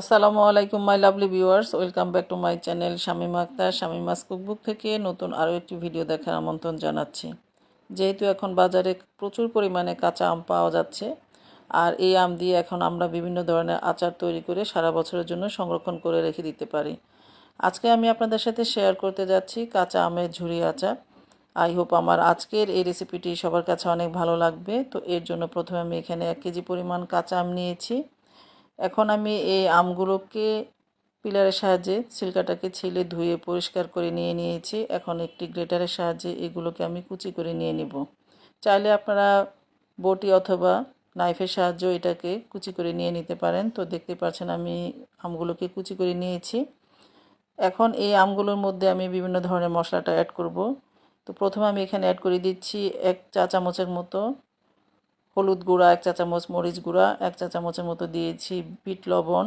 আসসালামু আলাইকুম my lovely viewers welcome back to my channel Shamim Akhtar Shamima's cookbook থেকে নতুন আরও একটি ভিডিও দেখার আমন্ত্রণ জানাচ্ছি। যেহেতু এখন বাজারে প্রচুর পরিমাণে কাঁচা আম পাওয়া যাচ্ছে, আর এই আম দিয়ে এখন আমরা বিভিন্ন ধরনের আচার তৈরি করে সারা বছরের জন্য সংরক্ষণ করে রেখে দিতে পারি। আজকে আমি আপনাদের সাথে শেয়ার করতে যাচ্ছি কাঁচা আমের ঝুরি আচার। আই হোপ আমার আজকের এই রেসিপিটি সবার কাছে অনেক ভালো লাগবে। তো এর জন্য প্রথমে আমি এখানে এক কেজি পরিমাণ কাঁচা আম নিয়েছি। এখন আমি এই আমগুলোকে পিলারের সাহায্যে ছিলকাটাকে ছিলে ধুয়ে পরিষ্কার করে নিয়ে নিয়েছি। এখন একটি গ্রেটারের সাহায্যে এগুলোকে আমি কুচি করে নিয়ে নিব। চাইলে আপনারা বটি অথবা নাইফের সাহায্য এটাকে কুচি করে নিয়ে নিতে পারেন। তো দেখতে পাচ্ছেন আমি আমগুলোকে কুচি করে নিয়েছি। এখন এই আমগুলোর মধ্যে আমি বিভিন্ন ধরনের মশলাটা অ্যাড করব। তো প্রথমে আমি এখানে অ্যাড করে দিচ্ছি এক চা চামচের মতো হলুদ গুঁড়া, এক চা চামচ মরিচ গুঁড়া, এক চা চামচের মতো দিয়েছি বিট লবণ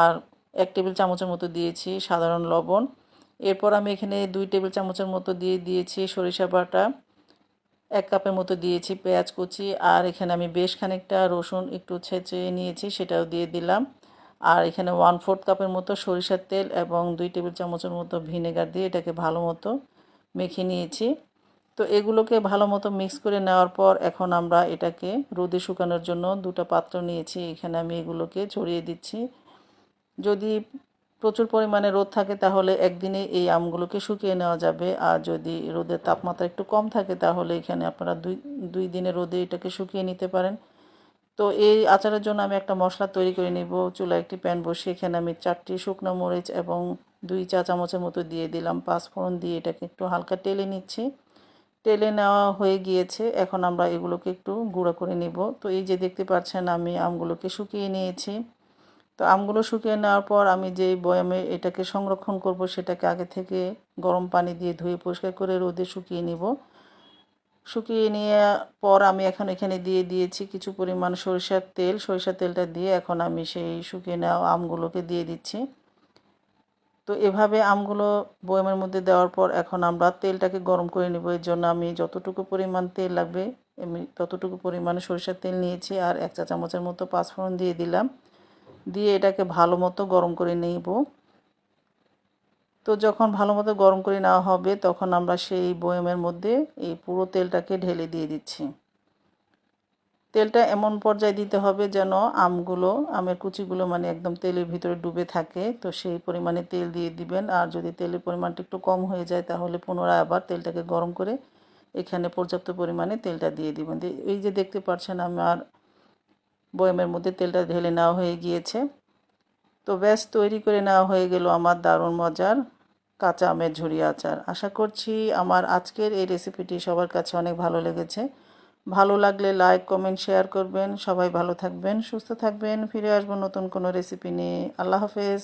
আর এক টেবিল চামচের মতো দিয়েছি সাধারণ লবণ। এরপর আমি এখানে দুই টেবিল চামচের মতো দিয়ে দিয়েছি সরিষা বাটা, এক কাপের মতো দিয়েছি পেঁয়াজ কুচি আর এখানে আমি বেশ খানিকটা রসুন একটু ছেঁচে নিয়েছি সেটাও দিয়ে দিলাম। আর এখানে ওয়ান ফোর্থ কাপের মতো সরিষার তেল এবং দুই টেবিল চামচের মতো ভিনেগার দিয়ে এটাকে ভালো মতো মেখে নিয়েছি। তো এগুলোকে ভালো মতো মিক্স করে নেওয়ার পর এখন আমরা এটাকে রোদে শুকানোর জন্য দুটো পাত্র নিয়েছি। এখানে আমি এগুলোকে ছড়িয়ে দিচ্ছি। যদি প্রচুর পরিমাণে রোদ থাকে তাহলে একদিনে এই আমগুলোকে শুকিয়ে নেওয়া যাবে। আর যদি রোদের তাপমাত্রা একটু কম থাকে তাহলে এখানে আপনারা দুই দুই দিনে রোদে এটাকে শুকিয়ে নিতে পারেন। তো এই আচারের জন্য আমি একটা মশলা তৈরি করে নিব। চুলা একটি প্যান বসিয়ে এখানে আমি চারটি শুকনো মরিচ এবং দুই চা চামচের মতো দিয়ে দিলাম। পাঁচ ফোড়ন দিয়ে এটাকে একটু হালকা টেলে নিচ্ছি। টেলে নেওয়া হয়ে গিয়েছে। এখন আমরা এগুলোকে একটু গুঁড়ো করে নিব। তো এই যে দেখতে পাচ্ছেন, আমি আমগুলোকে শুকিয়ে নিয়েছি। তো আমগুলো শুকিয়ে নেওয়ার পর আমি যেই বয়ামে এটাকে সংরক্ষণ করব, সেটাকে আগে থেকে গরম পানি দিয়ে ধুয়ে পরিষ্কার করে রোদে শুকিয়ে নিব। শুকিয়ে নিয়ে পর আমি এখন এখানে দিয়ে দিয়েছি কিছু পরিমাণ সরিষার তেল। সরিষার তেলটা দিয়ে এখন আমি সেই শুকিয়ে নেওয়া আমগুলোকে দিয়ে দিচ্ছি। তো এভাবে আমগুলো বয়মের মধ্যে দেওয়ার পর এখন আমরা তেলটাকে গরম করে নেব। এর জন্য আমি যতটুকু পরিমাণ তেল লাগবে, আমি ততটুকু পরিমাণে সরিষার তেল নিয়েছি আর এক চা চামচের মতো পাঁচফোড়ন দিয়ে দিলাম। দিয়ে এটাকে ভালো মতো গরম করে নেব। তো যখন ভালো মতো গরম করে নেওয়া হবে, তখন আমরা সেই বয়মের মধ্যে এই পুরো তেলটাকে ঢেলে দিয়ে দিচ্ছি। তেলটা এমন পর্যায়ে দিতে হবে যেন আমগুলো, আমের কুচিগুলো মানে একদম তেলের ভিতরে ডুবে থাকে। তো সেই পরিমাণে তেল দিয়ে দিবেন। আর যদি তেলের পরিমাণটা একটু কম হয়ে যায় তাহলে পুনরায় আবার তেলটাকে গরম করে এখানে পর্যাপ্ত পরিমাণে তেলটা দিয়ে দিবেন। এই যে দেখতে পাচ্ছেন আমার বয়মের মধ্যে তেলটা ঢেলে নেওয়া হয়ে গিয়েছে। তো ব্যাস, তৈরি করে নেওয়া হয়ে গেল আমার দারুণ মজার কাঁচা আমের ঝুড়ি আচার। আশা করছি আমার আজকের এই রেসিপিটি সবার কাছে অনেক ভালো লেগেছে। ভালো লাগলে লাইক কমেন্ট শেয়ার করবেন। সবাই ভালো থাকবেন, সুস্থ থাকবেন। ফিরে আসব নতুন কোনো রেসিপি নিয়ে। আল্লাহ হাফেজ।